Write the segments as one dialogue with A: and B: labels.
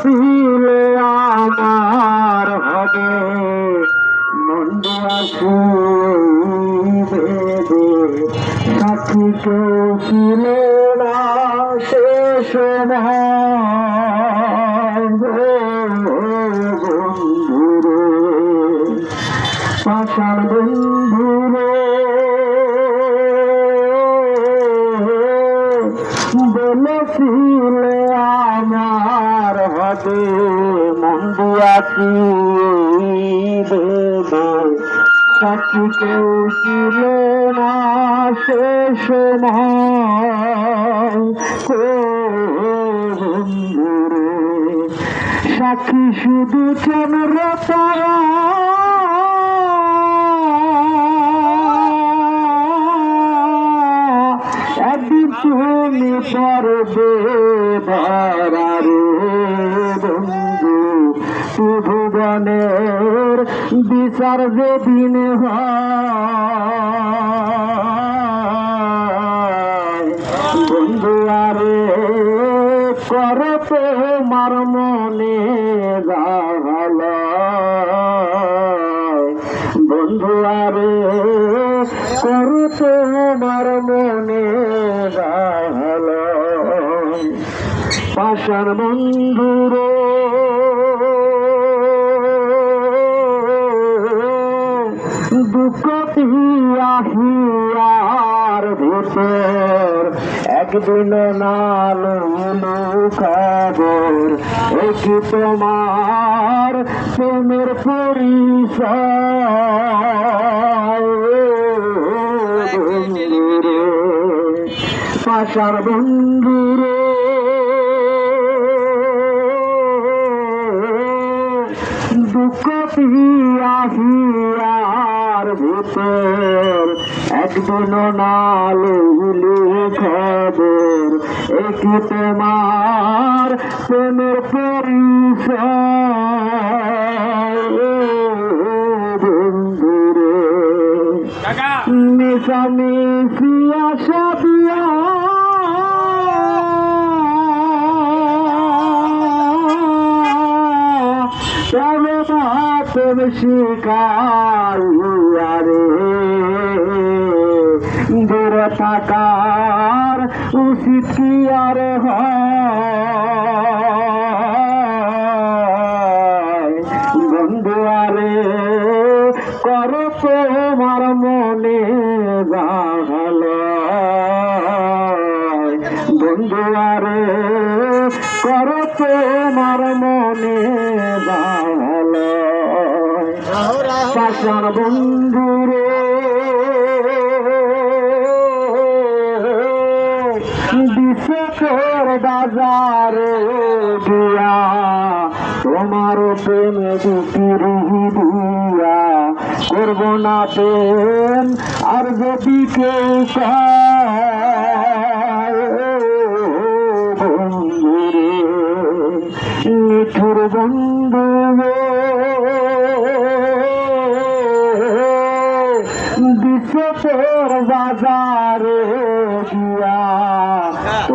A: ছিলে আমার হবে মন্ডু আসিবে কেউ ছিল না বন্ধুরে। দেবে সাক্ষী কেউ ছিল না সে সময়। সাক্ষী শুধু চন্দ্র তারা ভুবনের বিচার যেদিন বন্ধু, আরে, করে মনে গাল বন্ধু, আরে, করে মনে গাল পাশার বন্ধুরে ভিতর একদিন নালো খবর একই তোমার প্রেমের পরিচয়। পাশার বন্ধুরে দুঃখ আহিয়ার ভিতর একদিন নালু খবর একই তোমার প্রেমের পরিচয়। বন্ধুরে মিশামিশি আশা দিয়া। তবে মাতম শিকারে দূর থাকার উচিত কি আর বন্ধু আরে করো তোমার মনে ভালো বন্ধু আরে করো তোমার মনে ভালো বন্ধুরে বাজারে দিয়া, তোমার প্রেমে দুটির দিয়া। করব না প্রেম, আর যদি কেউ বন্ধুরে মিঠুর বন্ধু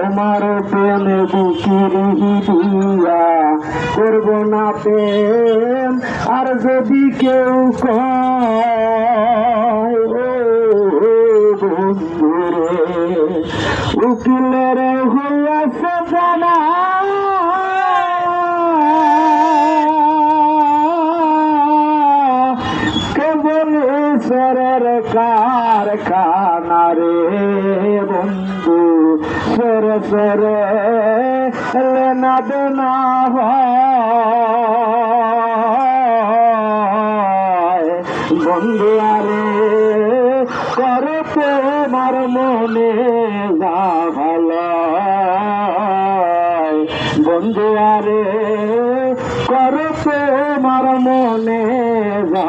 A: তোমার প্রেমে বুকির দিয়া করব না প্রেম। আর যদি কেউ কয়, বন্ধু সরে সরে দেনা হয়। বন্ধু, আরে করে তোমার মনে যা ভালো বন্ধু, আরে করে তোমার মনে যা